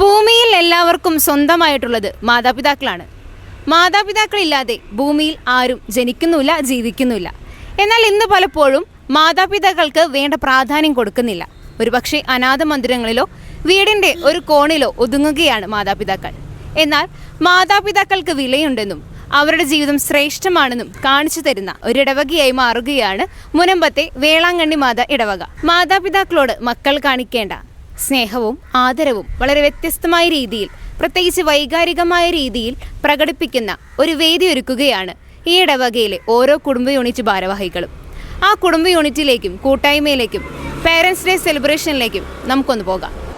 ഭൂമിയിൽ എല്ലാവർക്കും സ്വന്തമായിട്ടുള്ളത് മാതാപിതാക്കളാണ്. മാതാപിതാക്കളില്ലാതെ ഭൂമിയിൽ ആരും ജനിക്കുന്നില്ല ജീവിക്കുന്നില്ല. എന്നാൽ ഇന്ന് പലപ്പോഴും മാതാപിതാക്കൾക്ക് വേണ്ട പ്രാധാന്യം കൊടുക്കുന്നില്ല. ഒരുപക്ഷെ അനാഥ മന്ദിരങ്ങളിലോ വീടിന്റെ ഒരു കോണിലോ ഒതുങ്ങുകയാണ് മാതാപിതാക്കൾ. എന്നാൽ മാതാപിതാക്കൾക്ക് വിലയുണ്ടെന്നും അവരുടെ ജീവിതം ശ്രേഷ്ഠമാണെന്നും കാണിച്ചു തരുന്ന ഒരിടവകയായി മാറുകയാണ് മുനമ്പത്തെ വേളാങ്കണ്ണി മാത ഇടവക. മാതാപിതാക്കളോട് മക്കൾ കാണിക്കേണ്ട സ്നേഹവും ആദരവും വളരെ വ്യത്യസ്തമായ രീതിയിൽ പ്രത്യേകിച്ച് വൈകാരികമായ രീതിയിൽ പ്രകടിപ്പിക്കുന്ന ഒരു വേദി ഒരുക്കുകയാണ് ഈ ഇടവകയിലെ ഓരോ കുടുംബ യൂണിറ്റ് ഭാരവാഹികളും. ആ കുടുംബ യൂണിറ്റിലേക്കും കൂട്ടായ്മയിലേക്കും പേരൻസ് ഡേ സെലിബ്രേഷനിലേക്കും നമുക്കൊന്ന് പോകാം.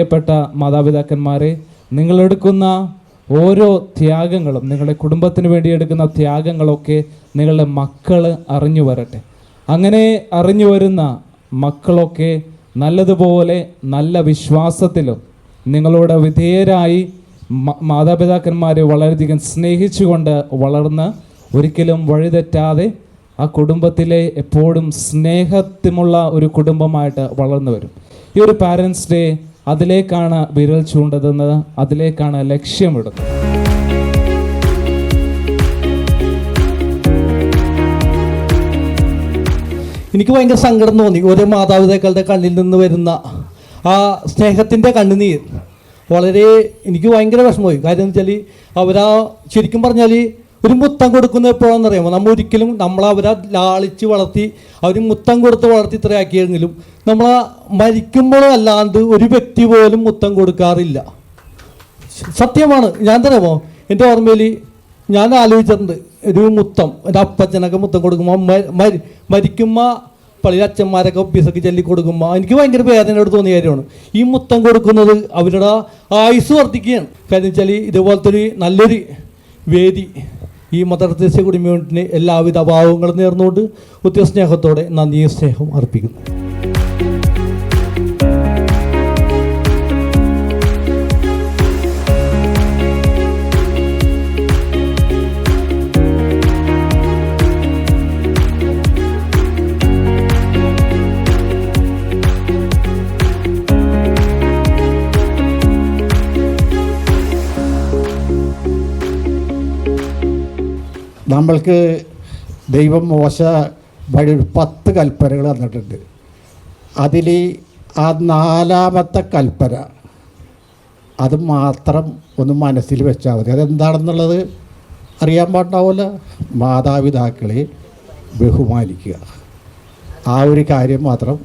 പ്രിയപ്പെട്ട മാതാപിതാക്കന്മാരെ നിങ്ങളെടുക്കുന്ന ഓരോ ത്യാഗങ്ങളും നിങ്ങളുടെ കുടുംബത്തിന് വേണ്ടി എടുക്കുന്ന ത്യാഗങ്ങളൊക്കെ നിങ്ങളുടെ മക്കൾ അറിഞ്ഞു വരട്ടെ. അങ്ങനെ അറിഞ്ഞു വരുന്ന മക്കളൊക്കെ നല്ലതുപോലെ നല്ല വിശ്വാസത്തിലും നിങ്ങളുടെ വിധേയരായി മാതാപിതാക്കന്മാരെ വളരെയധികം സ്നേഹിച്ചുകൊണ്ട് വളർന്ന് ഒരിക്കലും വഴിതെറ്റാതെ ആ കുടുംബത്തിലെ എപ്പോഴും സ്നേഹത്തിമുള്ള ഒരു കുടുംബമായിട്ട് വളർന്നു വരും. ഈ ഒരു പാരൻസ് ഡേ അതിലേക്കാണ് വിരൽ ചൂണ്ടുന്നത് അതിലേക്കാണ് ലക്ഷ്യമിടുന്നത് എനിക്ക് ഭയങ്കര സങ്കടം തോന്നി. ഓരോ മാതാപിതാക്കളുടെ കണ്ണിൽ നിന്ന് വരുന്ന ആ സ്നേഹത്തിന്റെ കണ്ണുനീർ വളരെ എനിക്ക് ഭയങ്കര വിഷമമായി. കാര്യം എന്ന് വെച്ചാൽ അവരാ ശരിക്കും പറഞ്ഞാൽ ഒരു മുത്തം കൊടുക്കുന്ന എപ്പോഴാണെന്ന് അറിയാമോ നമ്മൾ ഒരിക്കലും നമ്മൾ അവരെ ലാളിച്ച് വളർത്തി അവർ മുത്തം കൊടുത്ത് വളർത്തി ഇത്രയാക്കിയെങ്കിലും നമ്മൾ മരിക്കുമ്പോഴും അല്ലാണ്ട് ഒരു വ്യക്തി പോലും മുത്തം കൊടുക്കാറില്ല. സത്യമാണ്. ഞാൻ തരാമോ എന്റെ ഓർമ്മയിൽ ഞാൻ ആലോചിച്ചിട്ടുണ്ട്. ഒരു മുത്തം എന്റെ അപ്പച്ചനൊക്കെ മുത്തം കൊടുക്കുമ്പോൾ മരി- മരിക്കുമ്പോൾ പള്ളിയിൽ അച്ഛന്മാരൊക്കെ പിസക്ക് ചൊല്ലി കൊടുക്കുമ്പോൾ എനിക്ക് ഭയങ്കര വേദനയോട് തോന്നിയ കാര്യമാണ്. ഈ മുത്തം കൊടുക്കുന്നത് അവരുടെ ആയുസ് വർദ്ധിക്കുകയാണ്. കാരണം വെച്ചാൽ ഇതുപോലത്തെ ഒരു നല്ലൊരു വേദി ഈ മദർ ദേശീയ കുടുംബത്തിന് എല്ലാവിധ അഭാവങ്ങളും നേർന്നുകൊണ്ട് ഒത്തിരി സ്നേഹത്തോടെ നന്ദിയും സ്നേഹവും അർപ്പിക്കുന്നു. നമ്മൾക്ക് ദൈവം മോശ വഴി ഒരു പത്ത് കൽപ്പനകൾ തന്നിട്ടുണ്ട്. അതിൽ ആ നാലാമത്തെ കൽപ്പന അത് മാത്രം ഒന്ന് മനസ്സിൽ വെച്ചാൽ മതി. അതെന്താണെന്നുള്ളത് അറിയാൻ പാടുണ്ടാവില്ല മാതാപിതാക്കളെ ബഹുമാനിക്കുക. ആ ഒരു കാര്യം മാത്രം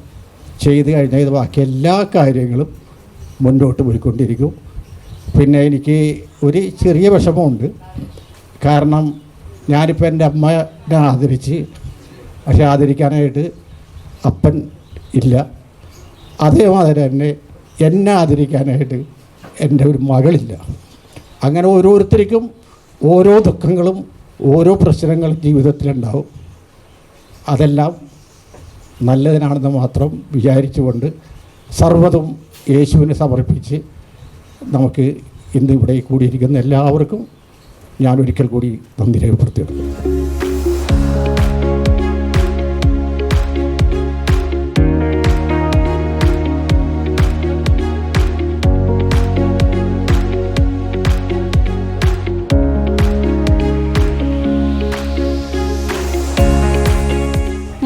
ചെയ്ത് കഴിഞ്ഞാൽ ഇത് ബാക്കി എല്ലാ കാര്യങ്ങളും മുന്നോട്ട് പോയിക്കൊണ്ടിരിക്കും. പിന്നെ എനിക്ക് ഒരു ചെറിയ വിഷമമുണ്ട്. കാരണം ഞാനിപ്പോൾ എന്റെ അമ്മനെ ആദരിച്ച് പക്ഷെ ആദരിക്കാനായിട്ട് അപ്പൻ ഇല്ല. അതേമാതിരി തന്നെ എന്നെ ആദരിക്കാനായിട്ട് എന്റെ ഒരു മകളില്ല. അങ്ങനെ ഓരോരുത്തർക്കും ഓരോ ദുഃഖങ്ങളും ഓരോ പ്രശ്നങ്ങളും ജീവിതത്തിലുണ്ടാവും. അതെല്ലാം നല്ലതിനാണെന്ന് മാത്രം വിചാരിച്ചുകൊണ്ട് സർവതും യേശുവിനെ സമർപ്പിച്ച് നമുക്ക് ഇന്ന് ഇവിടെ കൂടിയിരിക്കുന്ന എല്ലാവർക്കും ഞാൻ ഒരിക്കൽ കൂടി നന്ദി രേഖപ്പെടുത്തിയിട്ടുണ്ട്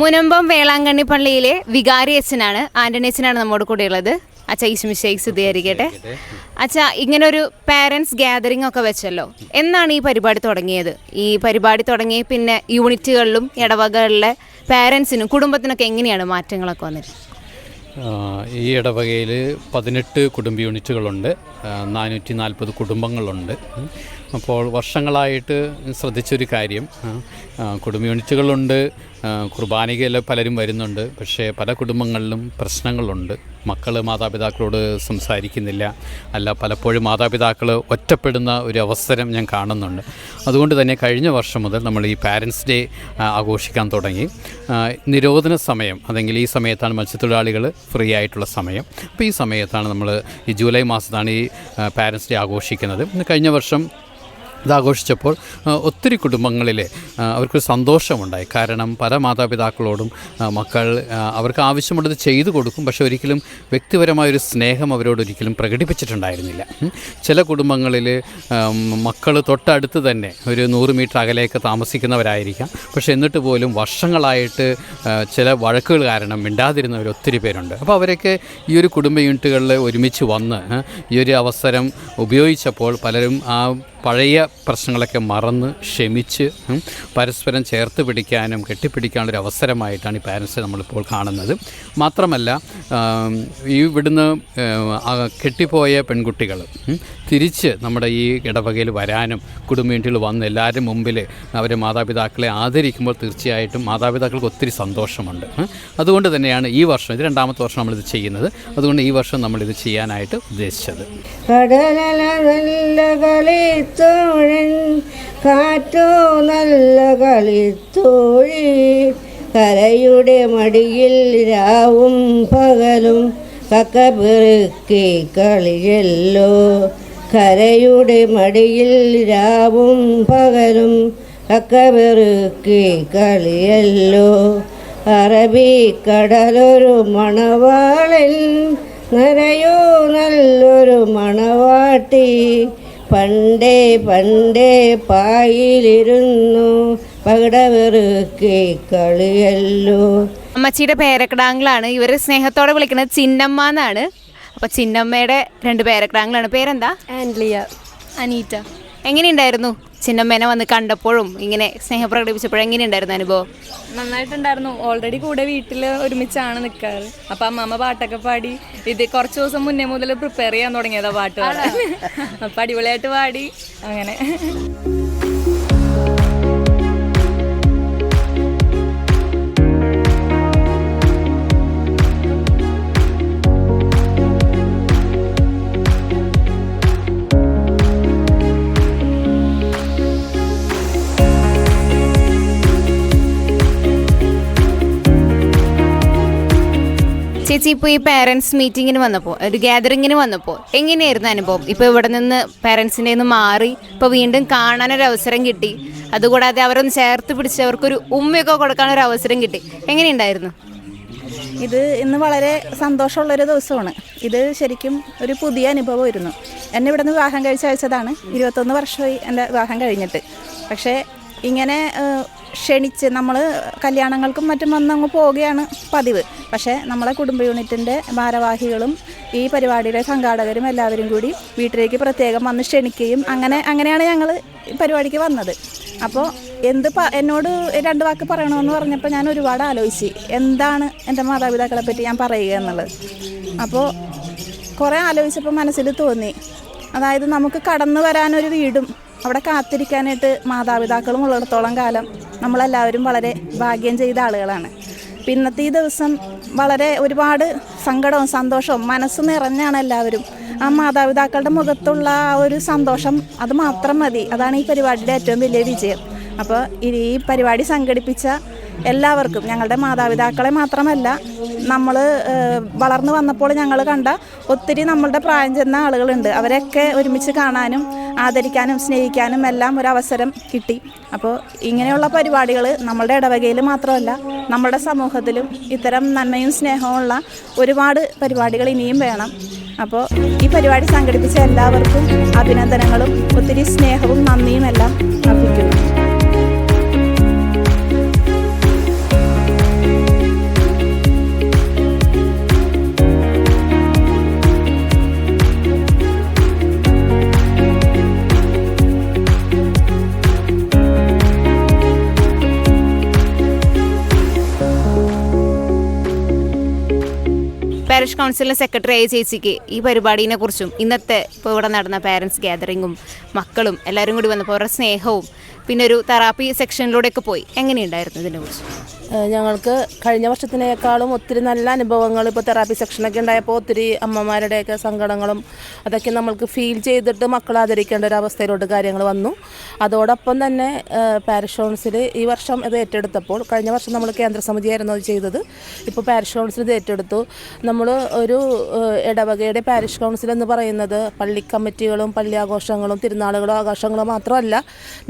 മുനമ്പം വേളാങ്കണ്ണി പള്ളിയിലെ വികാരി അച്ഛനാണ് ആന്റണി അച്ഛനാണ് നമ്മോട് കൂടെ ഉള്ളത് അച്ഛ ഈശ്മിശേഖ് സ്തുതിയായിരിക്കട്ടെ അച്ഛ ഇങ്ങനെ ഒരു പാരൻസ് ഗ്യാതറിംഗ് ഒക്കെ വെച്ചല്ലോ. എന്നാണ് ഈ പരിപാടി തുടങ്ങിയത്? ഈ പരിപാടി തുടങ്ങി പിന്നെ യൂണിറ്റുകളിലും ഇടവകകളിലെ പാരൻസിനും കുടുംബത്തിനൊക്കെ എങ്ങനെയാണ് മാറ്റങ്ങളൊക്കെ വന്നത് ഈ ഇടവകയിൽ പതിനെട്ട് കുടുംബ യൂണിറ്റുകളുണ്ട്. നാനൂറ്റി നാൽപ്പത് കുടുംബങ്ങളുണ്ട്. അപ്പോൾ വർഷങ്ങളായിട്ട് ശ്രദ്ധിച്ചൊരു കാര്യം. കുടുംബ യൂണിറ്റുകളുണ്ട്. ആ, കുർബാനയ്ക്ക് പലരും വരുന്നുണ്ട്. പക്ഷേ പല കുടുംബങ്ങളിലും പ്രശ്നങ്ങളുണ്ട്. മക്കൾ മാതാപിതാക്കളോട് സംസാരിക്കുന്നില്ല. അല്ല പലപ്പോഴും മാതാപിതാക്കൾ ഒറ്റപ്പെടുന്ന ഒരു അവസരം ഞാൻ കാണുന്നുണ്ട്. അതുകൊണ്ട് തന്നെ കഴിഞ്ഞ വർഷം മുതൽ നമ്മൾ ഈ പാരൻസ് ഡേ ആഘോഷിക്കാൻ തുടങ്ങി. നിരോധന സമയം അല്ലെങ്കിൽ ഈ സമയത്താണ് മത്സ്യത്തൊഴിലാളികൾ ഫ്രീ ആയിട്ടുള്ള സമയം. അപ്പോൾ ഈ സമയത്താണ് നമ്മൾ ഈ ജൂലൈ മാസത്താണ് ഈ പാരൻസ് ഡേ ആഘോഷിക്കുന്നത്. കഴിഞ്ഞ വർഷം ഇതാഘോഷിച്ചപ്പോൾ ഒത്തിരി കുടുംബങ്ങളിൽ അവർക്ക് സന്തോഷമുണ്ടായി. കാരണം പല മാതാപിതാക്കളോടും മക്കൾ അവർക്ക് ആവശ്യമുള്ളത് ചെയ്തു കൊടുക്കും. പക്ഷേ ഒരിക്കലും വ്യക്തിപരമായൊരു സ്നേഹം അവരോട് ഒരിക്കലും പ്രകടിപ്പിച്ചിട്ടുണ്ടായിരുന്നില്ല. ചില കുടുംബങ്ങളിൽ മക്കൾ തൊട്ടടുത്ത് തന്നെ ഒരു നൂറ് മീറ്റർ അകലേക്ക് താമസിക്കുന്നവരായിരിക്കാം. പക്ഷേ എന്നിട്ട് പോലും വർഷങ്ങളായിട്ട് ചില വഴക്കുകൾ കാരണം മിണ്ടാതിരുന്നവർ ഒത്തിരി പേരുണ്ട്. അപ്പോൾ അവരൊക്കെ ഈ ഒരു കുടുംബ യൂണിറ്റുകളിൽ ഒരുമിച്ച് വന്ന് ഈ ഒരു അവസരം ഉപയോഗിച്ചപ്പോൾ പലരും ആ പഴയ പ്രശ്നങ്ങളൊക്കെ മറന്ന് ക്ഷമിച്ച് പരസ്പരം ചേർത്ത് പിടിക്കാനും കെട്ടിപ്പിടിക്കാനുള്ള ഒരു അവസരമായിട്ടാണ് ഈ പാരൻസ് നമ്മളിപ്പോൾ കാണുന്നത്. മാത്രമല്ല ഈ ഇവിടുന്ന് കെട്ടിപ്പോയ പെൺകുട്ടികൾ തിരിച്ച് നമ്മുടെ ഈ ഇടവകയിൽ വരാനും കുടുംബീട്ടിൽ വന്ന് എല്ലാവരും മുമ്പിൽ അവരെ മാതാപിതാക്കളെ ആദരിക്കുമ്പോൾ തീർച്ചയായിട്ടും മാതാപിതാക്കൾക്ക് ഒത്തിരി സന്തോഷമുണ്ട് അതുകൊണ്ട് തന്നെയാണ് ഈ വർഷം ഇത് രണ്ടാമത്തെ വർഷം നമ്മളിത് ചെയ്യുന്നത്. അതുകൊണ്ട് ഈ വർഷം നമ്മളിത് ചെയ്യാനായിട്ട് ഉദ്ദേശിച്ചത്. കടലല കാറ്റോ നല്ല കളിത്തോഴി കരയുടെ മടിയിൽ രാവും പകലും കക്കപെറുക്കി കളിയല്ലോ. കരയുടെ മടിയിൽ രാവും പകലും കക്കപെറുക്കി കളിയല്ലോ. അറബിക്കടലൊരു മണവാളൻ നിറയോ നല്ലൊരു മണവാട്ടി പണ്ടേ പണ്ടേ പായിലിരുന്നു. പകടവെറുക്കി കളിയല്ലോ അമ്മച്ചിയുടെ പേരക്കിടാങ്ങളാണ് ഇവർ സ്നേഹത്തോടെ വിളിക്കുന്നത് ചിന്നമ്മ എന്നാണ് അപ്പൊ ചിന്നമ്മയുടെ രണ്ട് പേരക്കിടാങ്ങളാണ് പേരെന്താ? ആൻലിയ അനീറ്റ. എങ്ങനെയുണ്ടായിരുന്നു? ചിന്നമ്മേനെ വന്ന് കണ്ടപ്പോഴും ഇങ്ങനെ സ്നേഹം പ്രകടിപ്പിച്ചപ്പോഴും എങ്ങനെയുണ്ടായിരുന്നു അനുഭവം? നന്നായിട്ടുണ്ടായിരുന്നു. ഓൾറെഡി കൂടെ വീട്ടിൽ ഒരുമിച്ചാണ് നിൽക്കാറ് അപ്പം അമ്മമ്മ പാട്ടൊക്കെ പാടി ഇത് കുറച്ച് ദിവസം മുന്നേ മുതൽ പ്രിപ്പയർ ചെയ്യാൻ തുടങ്ങിയതാ പാട്ട് പാടാൻ. അപ്പം അടിപൊളിയായിട്ട് പാടി അങ്ങനെ. ചേച്ചി ഇപ്പോൾ ഈ പേരൻസ് മീറ്റിങ്ങിന് വന്നപ്പോൾ ഒരു ഗ്യാതറിങ്ങിന് വന്നപ്പോൾ എങ്ങനെയായിരുന്നു അനുഭവം? ഇപ്പോൾ ഇവിടെ നിന്ന് പാരൻസിന്റെ നിന്ന് മാറി ഇപ്പോൾ വീണ്ടും കാണാനൊരു അവസരം കിട്ടി. അതുകൂടാതെ അവരൊന്ന് ചേർത്ത് പിടിച്ച് അവർക്കൊരു ഉമ്മയൊക്കെ കൊടുക്കാനൊരു അവസരം കിട്ടി. എങ്ങനെയുണ്ടായിരുന്നു? ഇത് ഇന്ന് വളരെ സന്തോഷമുള്ളൊരു ദിവസമാണ്. ഇത് ശരിക്കും ഒരു പുതിയ അനുഭവമായിരുന്നു. എന്നെ ഇവിടെ നിന്ന് വിവാഹം കഴിച്ച് അയച്ചതാണ്. ഇരുപത്തൊന്ന് വർഷമായി എന്റെ വിവാഹം കഴിഞ്ഞിട്ട്. പക്ഷേ ഇങ്ങനെ ക്ഷണിച്ച് നമ്മൾ കല്യാണങ്ങൾക്കും മറ്റും വന്ന് അങ്ങ് പോവുകയാണ് പതിവ്. പക്ഷേ നമ്മളെ കുടുംബ യൂണിറ്റിന്റെ ഭാരവാഹികളും ഈ പരിപാടിയുടെ സംഘാടകരും എല്ലാവരും കൂടി വീട്ടിലേക്ക് പ്രത്യേകം വന്ന് ക്ഷണിക്കുകയും അങ്ങനെ അങ്ങനെയാണ് ഞങ്ങൾ പരിപാടിക്ക് വന്നത്. അപ്പോൾ എന്ത് പ എന്നോട് രണ്ട് വാക്ക് പറയണമെന്ന് പറഞ്ഞപ്പോൾ ഞാൻ ഒരുപാട് ആലോചിച്ച്. എന്താണ് എന്റെ മാതാപിതാക്കളെ പറ്റി ഞാൻ പറയുക എന്നുള്ളത്. അപ്പോൾ കുറേ ആലോചിച്ചപ്പോൾ മനസ്സിൽ തോന്നി. അതായത് നമുക്ക് കടന്നു വരാനൊരു വീടും അവിടെ കാത്തിരിക്കാനായിട്ട് മാതാപിതാക്കളും ഉള്ളിടത്തോളം കാലം നമ്മളെല്ലാവരും വളരെ ഭാഗ്യം ചെയ്ത ആളുകളാണ്. പിന്നത്തെ ഈ ദിവസം വളരെ ഒരുപാട് സങ്കടവും സന്തോഷവും മനസ്സ് നിറഞ്ഞാണ് എല്ലാവരും. ആ മാതാപിതാക്കളുടെ മുഖത്തുള്ള ആ ഒരു സന്തോഷം അത് മാത്രം മതി. അതാണ് ഈ പരിപാടിയുടെ ഏറ്റവും വലിയ വിജയം. അപ്പോൾ ഈ പരിപാടി സംഘടിപ്പിച്ച എല്ലാവർക്കും ഞങ്ങളുടെ മാതാപിതാക്കളെ മാത്രമല്ല നമ്മൾ വളർന്നു വന്നപ്പോൾ ഞങ്ങൾ കണ്ട ഒത്തിരി നമ്മളുടെ പ്രായം ചെന്ന ആളുകളുണ്ട്. അവരെയൊക്കെ ഒരുമിച്ച് കാണാനും ആദരിക്കാനും സ്നേഹിക്കാനും എല്ലാം ഒരു അവസരം കിട്ടി. അപ്പോൾ ഇങ്ങനെയുള്ള പരിപാടികൾ നമ്മളുടെ ഇടവകയിൽ മാത്രമല്ല നമ്മുടെ സമൂഹത്തിലും ഇത്തരം നന്മയും സ്നേഹമുള്ള ഒരുപാട് പരിപാടികൾ ഇനിയും വേണം. അപ്പോൾ ഈ പരിപാടി സംഘടിപ്പിച്ച എല്ലാവർക്കും അഭിനന്ദനങ്ങളും ഒത്തിരി സ്നേഹവും നന്ദിയും എല്ലാം അർപ്പിക്കുന്നു. പാരിഷ് കൗൺസിലിലെ സെക്രട്ടറി ആയ ചേച്ചിക്ക് ഈ പരിപാടിനെ കുറിച്ചും ഇന്നത്തെ ഇപ്പോൾ ഇവിടെ നടന്ന പാരൻസ് ഗ്യാതറിങ്ങും മക്കളും എല്ലാവരും കൂടി വന്നപ്പോൾ അവരുടെ സ്നേഹവും പിന്നെ ഒരു തെറാപ്പി സെക്ഷനിലൂടെയൊക്കെ പോയി. എങ്ങനെയുണ്ടായിരുന്നു ഇതിനെക്കുറിച്ച് ഞങ്ങൾക്ക് കഴിഞ്ഞ വർഷത്തിനേക്കാളും ഒത്തിരി നല്ല അനുഭവങ്ങൾ ഇപ്പോൾ തെറാപ്പി സെക്ഷനൊക്കെ ഉണ്ടായപ്പോൾ ഒത്തിരി അമ്മമാരുടെയൊക്കെ സങ്കടങ്ങളും അതൊക്കെ നമ്മൾക്ക് ഫീൽ ചെയ്തിട്ട് മക്കൾ ആദരിക്കേണ്ട ഒരു അവസ്ഥയിലോട്ട് കാര്യങ്ങൾ വന്നു. അതോടൊപ്പം തന്നെ പാരഷോൺസിൽ ഈ വർഷം ഇത് ഏറ്റെടുത്തപ്പോൾ കഴിഞ്ഞ വർഷം നമ്മൾ കേന്ദ്ര സമിതിയായിരുന്നു അത് ചെയ്തത്. ഇപ്പോൾ പാരിഷ് കൗൺസിൽ ഇത് ഏറ്റെടുത്തു. നമ്മൾ ഒരു ഇടവകയുടെ പാരിഷ് കൗൺസിൽ എന്ന് പറയുന്നത് പള്ളി കമ്മിറ്റികളും പള്ളി ആഘോഷങ്ങളും തിരുനാളുകളും ആഘോഷങ്ങളും മാത്രമല്ല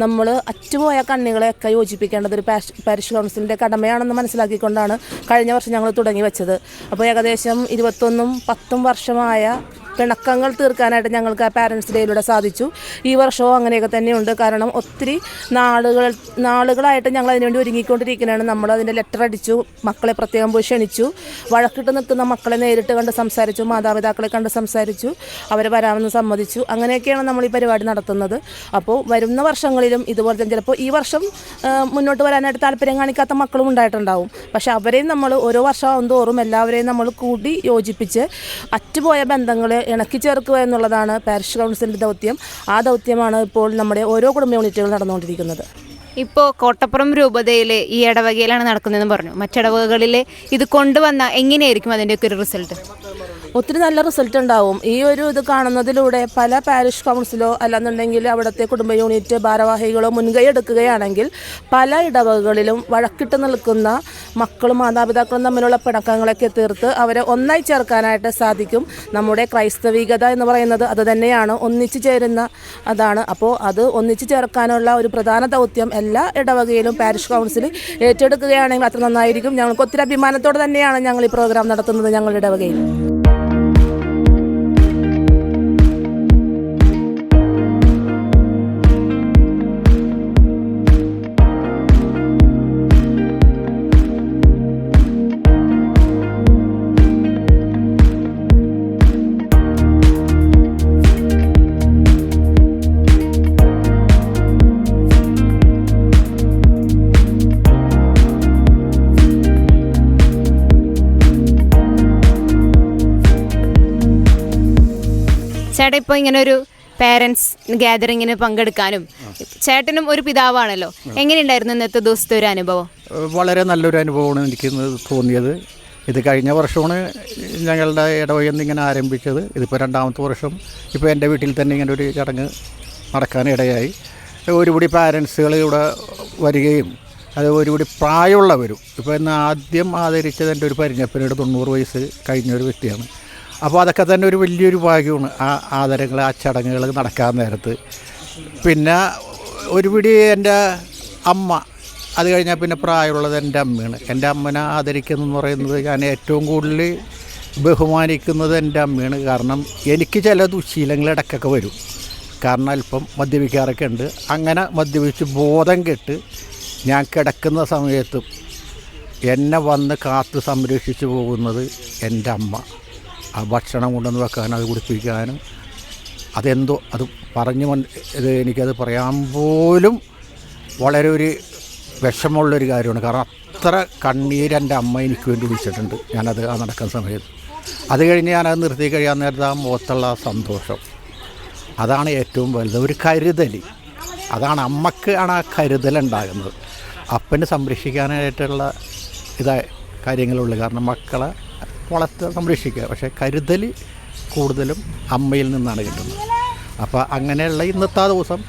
നമ്മൾ അറ്റുപോയ കണ്ണികളെയൊക്കെ യോജിപ്പിക്കേണ്ടത് ഒരു പാരിഷ് കൗൺസിലിന്റെ കടമയാണെന്ന് മനസ്സിലാക്കിക്കൊണ്ടാണ് കഴിഞ്ഞ വർഷം ഞങ്ങൾ തുടങ്ങി വെച്ചത്. അപ്പോൾ ഏകദേശം ഇരുപത്തൊന്നും പത്തും വർഷമായ പിണക്കങ്ങൾ തീർക്കാനായിട്ട് ഞങ്ങൾക്ക് ആ പാരൻസ് ഡേയിലൂടെ സാധിച്ചു. ഈ വർഷവും അങ്ങനെയൊക്കെ തന്നെയുണ്ട്. കാരണം ഒത്തിരി നാളുകൾ നാളുകളായിട്ട് ഞങ്ങൾ അതിനുവേണ്ടി ഒരുങ്ങിക്കൊണ്ടിരിക്കുന്നതാണ് നമ്മൾ അതിന്റെ ലെറ്റർ അടിച്ചു മക്കളെ പ്രത്യേകം പോയി ക്ഷണിച്ചു. വഴക്കിട്ട് നിൽക്കുന്ന മക്കളെ നേരിട്ട് കണ്ട് സംസാരിച്ചു മാതാപിതാക്കളെ കണ്ട് സംസാരിച്ചു അവരെ വരാമെന്ന് സമ്മതിച്ചു. അങ്ങനെയൊക്കെയാണ് നമ്മൾ ഈ പരിപാടി നടത്തുന്നത്. അപ്പോൾ വരുന്ന വർഷങ്ങളിലും ഇതുപോലെ തന്നെ ചിലപ്പോൾ ഈ വർഷം മുന്നോട്ട് വരാനായിട്ട് താല്പര്യം കാണിക്കാത്ത മക്കളും ഉണ്ടായിട്ടുണ്ടാവും. പക്ഷേ അവരെയും നമ്മൾ ഓരോ വർഷമാകും തോറും എല്ലാവരെയും നമ്മൾ കൂടി യോജിപ്പിച്ച് അറ്റുപോയ ബന്ധങ്ങളെ ഇണക്കി ചേർക്കുക എന്നുള്ളതാണ് പാരിഷ് കൗൺസിലിന്റെ ദൗത്യം. ആ ദൗത്യമാണ് ഇപ്പോൾ നമ്മുടെ ഓരോ കുടുംബ യൂണിറ്റുകളും നടന്നുകൊണ്ടിരിക്കുന്നത്. ഇപ്പോൾ കോട്ടപ്പുറം രൂപതയിലെ ഈ ഇടവകയിലാണ് നടക്കുന്നതെന്ന് പറഞ്ഞു. മറ്റിടവകകളിൽ ഇത് കൊണ്ടുവന്ന എങ്ങനെയായിരിക്കും അതിന്റെയൊക്കെ ഒരു റിസൾട്ട്? ഒത്തിരി നല്ല റിസൾട്ട് ഉണ്ടാവും. ഈ ഒരു ഇത് കാണുന്നതിലൂടെ പല പാരിഷ് കൗൺസിലോ അല്ലെന്നുണ്ടെങ്കിൽ അവിടുത്തെ കുടുംബ യൂണിറ്റ് ഭാരവാഹികളോ മുൻകൈ എടുക്കുകയാണെങ്കിൽ പല ഇടവകകളിലും വഴക്കിട്ട് നിൽക്കുന്ന മക്കളും മാതാപിതാക്കളും തമ്മിലുള്ള പിണക്കങ്ങളൊക്കെ തീർത്ത് അവരെ ഒന്നായി ചേർക്കാനായിട്ട് സാധിക്കും. നമ്മുടെ ക്രൈസ്തവികത എന്ന് പറയുന്നത് അത് തന്നെയാണ്. ഒന്നിച്ചു ചേരുന്ന അതാണ്. അപ്പോൾ അത് ഒന്നിച്ചു ചേർക്കാനുള്ള ഒരു പ്രധാന ദൗത്യം എല്ലാ ഇടവകയിലും പാരിഷ് കൗൺസിൽ ഏറ്റെടുക്കുകയാണെങ്കിൽ അത്ര നന്നായിരിക്കും. ഞങ്ങൾക്ക് ഒത്തിരി അഭിമാനത്തോടെ തന്നെയാണ് ഞങ്ങൾ ഈ പ്രോഗ്രാം നടത്തുന്നത് ഞങ്ങളുടെ ഇടവകയിൽ. ചേട്ടാ ഇപ്പോൾ ഇങ്ങനെ ഒരു പേരൻസ് ഗാദറിങ്ങിന് പങ്കെടുക്കാനും ചേട്ടനും ഒരു പിതാവാണല്ലോ. എങ്ങനെയുണ്ടായിരുന്നു ഇന്നത്തെ ദിവസത്തെ ഒരു അനുഭവം? വളരെ നല്ലൊരു അനുഭവമാണ് എനിക്ക് തോന്നിയത്. ഇത് കഴിഞ്ഞ വർഷമാണ് ഞങ്ങളുടെ ഇടവയെന്ന് ഇങ്ങനെ ആരംഭിച്ചത്. ഇതിപ്പോൾ രണ്ടാമത്തെ വർഷം. ഇപ്പോൾ എന്റെ വീട്ടിൽ തന്നെ ഇങ്ങനെ ഒരു ചടങ്ങ് നടക്കാനിടയായി. ഒരുപടി പാരൻസുകൾ ഇവിടെ വരികയും അത് ഒരുപടി പ്രായമുള്ളവരും. ഇപ്പോൾ ഇന്ന് ആദ്യം ആദരിച്ചത് എന്റെ ഒരു പരിഞ്ഞപ്പനയുടെ തൊണ്ണൂറ് വയസ്സ് കഴിഞ്ഞ ഒരു വ്യക്തിയാണ്. അപ്പോൾ അതൊക്കെ തന്നെ ഒരു വലിയൊരു ഭാഗ്യമാണ് ആ ആദരങ്ങൾ ആ ചടങ്ങുകൾ നടക്കാൻ നേരത്ത്. പിന്നെ ഒരുപിടി എന്റെ അമ്മ അത് കഴിഞ്ഞാൽ പിന്നെ പ്രായമുള്ളത് എന്റെ അമ്മയാണ്. എന്റെ അമ്മനെ ആദരിക്കുന്നതെന്ന് പറയുന്നത് ഞാൻ ഏറ്റവും കൂടുതൽ ബഹുമാനിക്കുന്നത് എന്റെ അമ്മയാണ്. കാരണം എനിക്ക് ചില ദുശീലങ്ങൾ ഇടയ്ക്കൊക്കെ വരും. കാരണം അല്പം മദ്യപിക്കാറൊക്കെ ഉണ്ട്. അങ്ങനെ മദ്യപിച്ച് ബോധം കെട്ട് ഞാൻ കിടക്കുന്ന സമയത്തും എന്നെ വന്ന് കാത്ത് സംരക്ഷിച്ചു പോകുന്നത് എന്റെ അമ്മ. ആ ഭക്ഷണം കൊണ്ടുവന്ന് വെക്കാനും അത് കുടിപ്പിക്കാനും അതെന്തോ അത് പറഞ്ഞു ഇത് എനിക്കത് പറയാൻ പോലും വളരെ ഒരു വിഷമമുള്ളൊരു കാര്യമാണ്. കാരണം അത്ര കണ്ണീര് എന്റെ അമ്മ എനിക്ക് വേണ്ടി വിളിച്ചിട്ടുണ്ട് ഞാനത് ആ നടക്കുന്ന സമയത്ത്. അത് കഴിഞ്ഞ് ഞാനത് നിർത്തി കഴിയാൻ നേരത്തെ ആ മുഖത്തുള്ള സന്തോഷം. അതാണ് ഏറ്റവും വലുത്. ഒരു കരുതൽ അതാണ് അമ്മയ്ക്ക് ആണ് ആ കരുതൽ ഉണ്ടാകുന്നത്. അപ്പന് സംരക്ഷിക്കാനായിട്ടുള്ള ഇതാ കാര്യങ്ങളുള്ളൂ. കാരണം മക്കളെ വളർത്തുക സംരക്ഷിക്കുക. പക്ഷേ കരുതൽ കൂടുതലും അമ്മയിൽ നിന്നാണ് കിട്ടുന്നത്. അപ്പോൾ അങ്ങനെയുള്ള ഇന്നത്തെ ദിവസം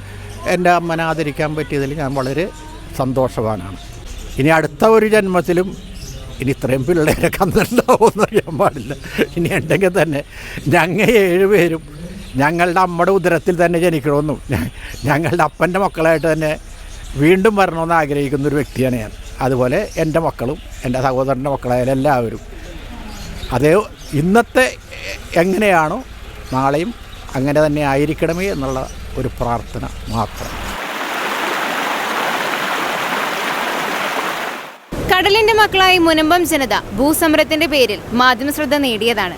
എന്റെ അമ്മനെ ആദരിക്കാൻ പറ്റിയതിൽ ഞാൻ വളരെ സന്തോഷവാനാണ്. ഇനി അടുത്ത ഒരു ജന്മത്തിലും ഇനി ഇത്രയും പിള്ളേരെ കന്നിട്ടുണ്ടാവുമെന്ന് അറിയാൻ പാടില്ല. ഇനി ഉണ്ടെങ്കിൽ തന്നെ ഞങ്ങൾ ഏഴുപേരും ഞങ്ങളുടെ അമ്മയുടെ ഉദരത്തിൽ തന്നെ ജനിക്കണമെന്നും ഞങ്ങളുടെ അപ്പന്റെ മക്കളായിട്ട് തന്നെ വീണ്ടും വരണമെന്ന് ആഗ്രഹിക്കുന്ന ഒരു വ്യക്തിയാണ് ഞാൻ. അതുപോലെ എന്റെ മക്കളും എന്റെ സഹോദരന്റെ മക്കളായാലും എല്ലാവരും അതേ ഇന്നത്തെ എങ്ങനെയാണോ നാളെയും അങ്ങനെ തന്നെ ആയിരിക്കണമേ എന്നുള്ള ഒരു പ്രാർത്ഥന മാത്രം. കടലിന്റെ മക്കളായി മുനമ്പം ജനത ഭൂസമരത്തിന്റെ പേരിൽ മാധ്യമശ്രദ്ധ നേടിയതാണ്.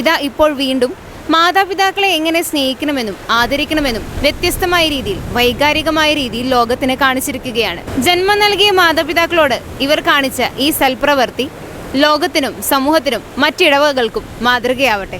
ഇതാ ഇപ്പോൾ വീണ്ടും മാതാപിതാക്കളെ എങ്ങനെ സ്നേഹിക്കണമെന്നും ആദരിക്കണമെന്നും വ്യത്യസ്തമായ രീതിയിൽ വൈകാരികമായ രീതിയിൽ ലോകത്തിന് കാണിച്ചിരിക്കുകയാണ്. ജന്മം നൽകിയ മാതാപിതാക്കളോട് ഇവർ കാണിച്ച ഈ സൽപ്രവൃത്തി ലോകത്തിനും സമൂഹത്തിനും മറ്റിടവകൾക്കും മാതൃകയാവട്ടെ.